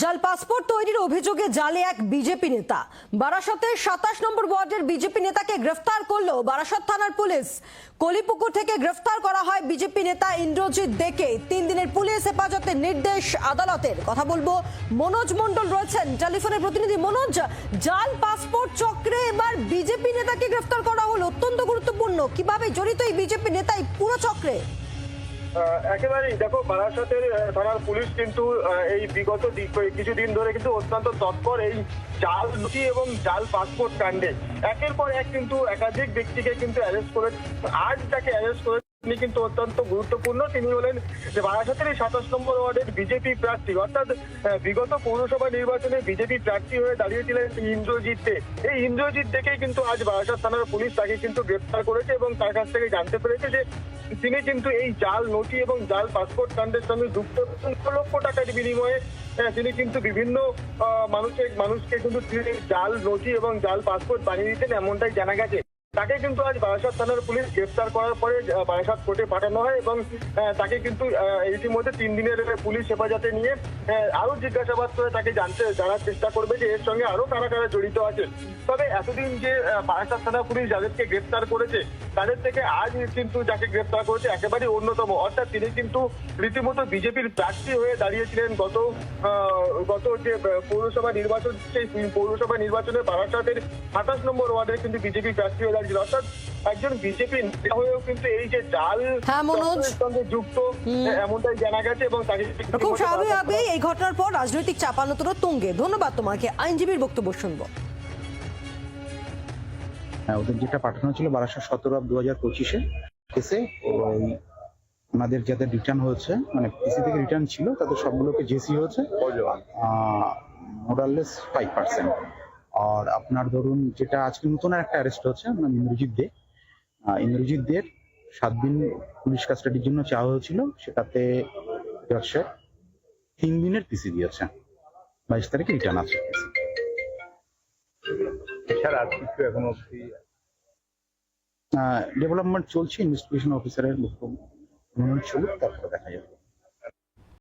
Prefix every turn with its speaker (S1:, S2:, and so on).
S1: জাল পাসপোর্ট তৈরির অভিযোগে জালে এক বিজেপি নেতা। বারাসতের সাতাশ নম্বর ওয়ার্ডের বিজেপি নেতাকে গ্রেফতার করল বারাসত থানার পুলিশ। কলিপুকুর থেকে গ্রেফতার করা হয় বিজেপি নেতা ইন্দ্রজিৎ দেকে। তিন দিনের পুলিশ হেফাজতের নির্দেশ আদালতের। কথা বলব, মনোজ মণ্ডল রয়েছেন টেলিফোনের প্রতিনিধি। মনোজ, জাল পাসপোর্ট চক্রে এবার বিজেপি নেতাকে গ্রেফতার করা হলো। অত্যন্ত গুরুত্বপূর্ণ। কীভাবে জড়িত এই বিজেপি নেতা এই পুরো চক্রে?
S2: একেবারেই। দেখো, বারাসতের থানার পুলিশ কিন্তু এই বিগত কিছুদিন ধরে কিন্তু অত্যন্ত তৎপর এই জাল নথি এবং জাল পাসপোর্ট কাণ্ডে। একের পর এক কিন্তু একাধিক ব্যক্তিকে কিন্তু অ্যারেস্ট করে আজ তাকে অ্যারেস্ট করে, তিনি কিন্তু অত্যন্ত গুরুত্বপূর্ণ। তিনি হলেন যে বারাসতের সাতাশ নম্বর ওয়ার্ডের বিজেপি প্রার্থী। অর্থাৎ বিগত পৌরসভা নির্বাচনে বিজেপি প্রার্থী হয়ে দাঁড়িয়েছিলেন ইন্দ্রজিৎ দে। এই ইন্দ্রজিৎ দেখেই কিন্তু আজ বারাসাত থানার পুলিশ তাকে কিন্তু গ্রেপ্তার করেছে এবং তার কাছ থেকে জানতে পেরেছে যে তিনি কিন্তু এই জাল নোটি এবং জাল পাসপোর্ট কাণ্ডের সঙ্গে যুক্ত লক্ষ টাকার বিনিময়ে তিনি কিন্তু বিভিন্ন মানুষের, মানুষকে কিন্তু জাল নথি এবং জাল পাসপোর্ট বানিয়ে দিতেন, এমনটাই জানা গেছে। তাকে কিন্তু আজ বারাসাত থানার পুলিশ গ্রেপ্তার করার পরে বারাসাত কোর্টে পাঠানো হয় এবং তাকে কিন্তু ইতিমধ্যে তিন দিনের পুলিশ হেফাজতে নিয়ে আরও জিজ্ঞাসাবাদ করে তাকে জানতে, জানার চেষ্টা করবে যে এর সঙ্গে আরও কারা কারা জড়িত আছে তবে এতদিন যে বারাসাত থানা পুলিশ যাদেরকে গ্রেপ্তার করেছে, তাদের থেকে আজ কিন্তু যাকে গ্রেপ্তার করেছে একেবারেই অন্যতম। অর্থাৎ তিনি কিন্তু রীতিমতো বিজেপির প্রার্থী হয়ে দাঁড়িয়েছিলেন গত গত যে পৌরসভা নির্বাচন, সেই পৌরসভা নির্বাচনে বারাসাতের সাতাশ নম্বর ওয়ার্ডের কিন্তু বিজেপি প্রার্থী হয়ে দাঁড়িয়েছিল অর্থাৎ একজন বিজেপি নেতা হয়েও কিন্তু এই যে জাল
S1: হ্যাঁ, মনোজ।
S2: সঙ্গে যুক্ত এমনটাই জানা গেছে এবং তাকে
S1: খুব স্বাভাবিকভাবে এই ঘটনার পর রাজনৈতিক চাপানোতর তুঙ্গে। ধন্যবাদ তোমাকে। আইনজীবীর বক্তব্য শুনব।
S3: হ্যাঁ ওদের যেটা পাঠানো ছিল বারাসা সতেরো দু হাজার পঁচিশে এসে ওই ওনাদের যাদের রিটার্ন হয়েছে মানে পিসি থেকে রিটার্ন ছিল তাদের সবগুলোকে জেসি হয়েছে মোরাললেস ফাইভ পার্সেন্ট আর আপনার ধরুন যেটা আজকে নতুন একটা অ্যারেস্ট হচ্ছে আপনার ইন্দ্রজিৎ দে। ইন্দ্রজিৎ দের সাত দিন পুলিশ কাস্টাডির জন্য চাওয়া হয়েছিল সেটাতে জজ সাহেব তিন দিনের পিসি দিয়েছে বাইশ তারিখে রিটার্ন আছে।
S4: এছাড়া আর কিছু এখন অব্দি
S3: ডেভেলপমেন্ট চলছে ইনভেস্টিগেশন অফিসারের বক্তব্য চলুক তারপরে দেখা যাবে।